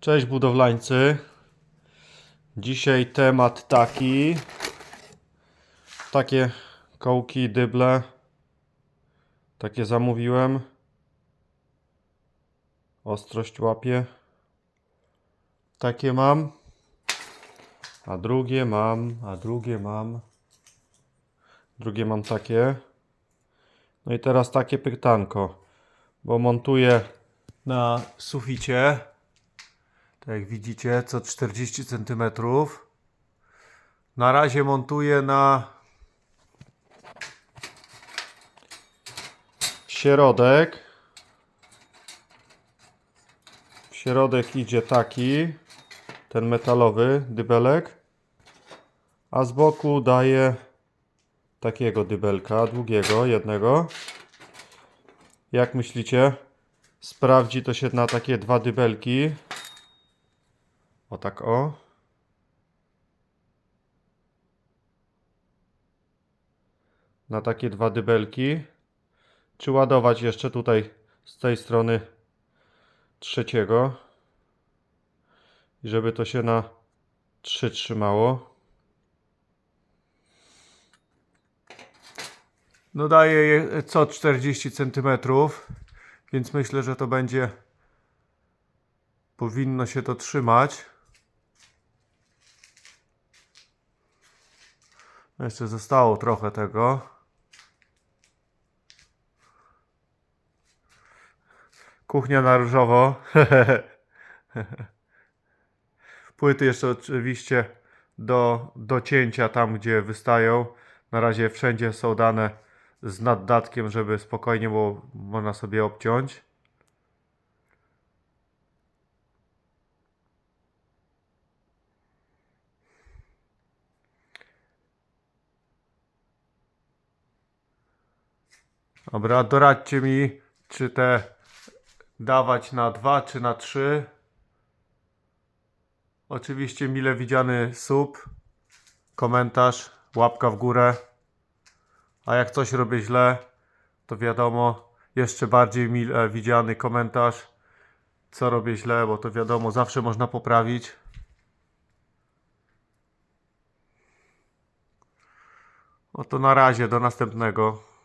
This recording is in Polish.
Cześć budowlańcy. Dzisiaj temat taki. Takie kołki, dyble. Takie zamówiłem. Ostrość łapie. Takie mam. A drugie mam, a drugie mam. Drugie mam takie. No i teraz takie pytanko. Bo montuję na suficie. Tak jak widzicie, co 40 cm. Na razie montuję na środek. W środek idzie taki, ten metalowy dybelek, a z boku daję takiego dybelka, długiego, jednego. Jak myślicie? Sprawdzi to się na takie dwa dybelki. O tak o. Na takie dwa dybelki. Czy ładować jeszcze tutaj z tej strony trzeciego. I żeby to się na trzy trzymało. No daję je co 40 cm, więc myślę, że to będzie powinno się to trzymać. Jeszcze zostało trochę tego. Kuchnia na różowo. Płyty jeszcze oczywiście do, do cięcia tam, gdzie wystają. Na razie wszędzie są dane z naddatkiem, żeby spokojnie było można sobie obciąć. Dobra, doradźcie mi, czy te dawać na 2 czy na 3. Oczywiście mile widziany sub, komentarz, łapka w górę. A jak coś robię źle, to wiadomo, jeszcze bardziej mile widziany komentarz, co robię źle, bo to wiadomo, zawsze można poprawić. Oto na razie, do następnego.